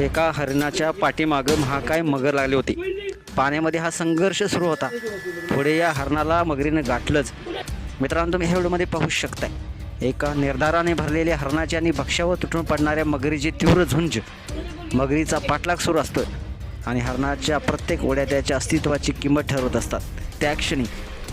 एका हरणाच्या पाठीमागं महाकाय मगर लागली होती. पाण्यामध्ये हा संघर्ष सुरू होता. पुढे या हरणाला मगरीनं गाठलंच. मित्रांनो तुम्ही ह्या व्हिडिओमध्ये पाहू शकताय. एका निर्धाराने भरलेल्या हरणाची आणि भक्ष्यावर तुटून पडणाऱ्या मगरीची तीव्र झुंज. मगरीचा पाठलाग सुरू असतो आणि हरणाच्या प्रत्येक ओढ्या त्याच्या अस्तित्वाची किंमत ठरवत असतात. त्या क्षणी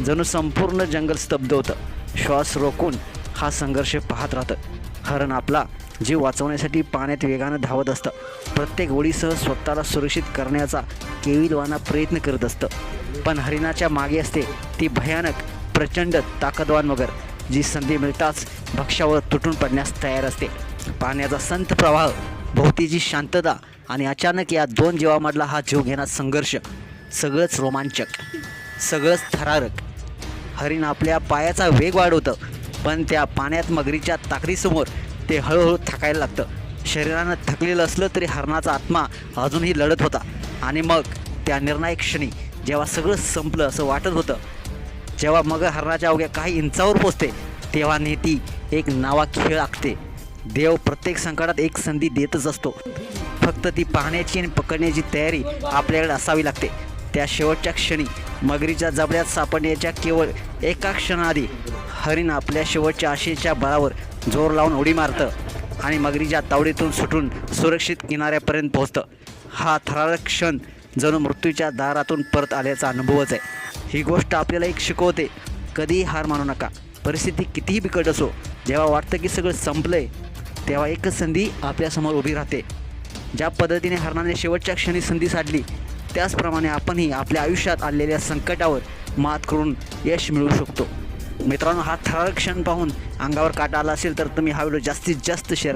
जणू संपूर्ण जंगल स्तब्ध होतं. श्वास रोखून हा संघर्ष पाहत राहतं. हरण आपला जे वाचवण्यासाठी पाण्यात वेगानं धावत असतं. प्रत्येक ओळीसह स्वतःला सुरक्षित करण्याचा केविलवाना प्रयत्न करत असतं. पण हरिणाच्या मागे असते ती भयानक प्रचंड ताकदवान मगर जी संधी मिळताच भक्ष्यावर तुटून पडण्यास तयार असते. पाण्याचा संत प्रवाह भोवतीची शांतता आणि अचानक या दोन जीवामधला हा जीव घेण्याचा संघर्ष सगळंच रोमांचक सगळंच थरारक. हरिण आपल्या पायाचा वेग वाढवतं पण त्या पाण्यात मगरीच्या ताकदीसमोर ते हळूहळू थकायला लागतं. शरीरानं थकलेलं असलं तरी हरणाचा आत्मा अजूनही लढत होता. आणि मग त्या निर्णायक क्षणी जेव्हा सगळं संपलं असं वाटत होतं जेव्हा मग हरणाच्या अवघ्या काही इंचावर पोचते तेव्हा नेती एक नावा खेळ आखते. देव प्रत्येक संकटात एक संधी देतच असतो. फक्त ती पाहण्याची आणि पकडण्याची तयारी आपल्याकडे असावी लागते. त्या शेवटच्या क्षणी मगरीच्या जबड्यात सापडण्याच्या केवळ एका क्षणाआधी हरिण आपल्या शेवटच्या आशेच्या बळावर जोर लावून उडी मारतं आणि मगरीच्या तावडीतून सुटून सुरक्षित किनाऱ्यापर्यंत पोहोचतं. हा थरारक क्षण जणू मृत्यूच्या दारातून परत आल्याचा अनुभवच आहे. ही गोष्ट आपल्याला एक शिकवते कधीही हार मानू नका. परिस्थिती कितीही बिकट असो जेव्हा वाटतं की सगळं संपलंय तेव्हा एकच संधी आपल्यासमोर उभी राहते. ज्या पद्धतीने हरणाने शेवटच्या क्षणी संधी साधली त्याचप्रमाणे आपणही आपल्या आयुष्यात आलेल्या संकटावर मात करून यश मिळवू शकतो. मित्रांनो हा थरारक क्षण पाहून अंगावर काटा आला असेल तर तुम्ही हा व्हिडिओ जास्तीत जास्त शेअर करा.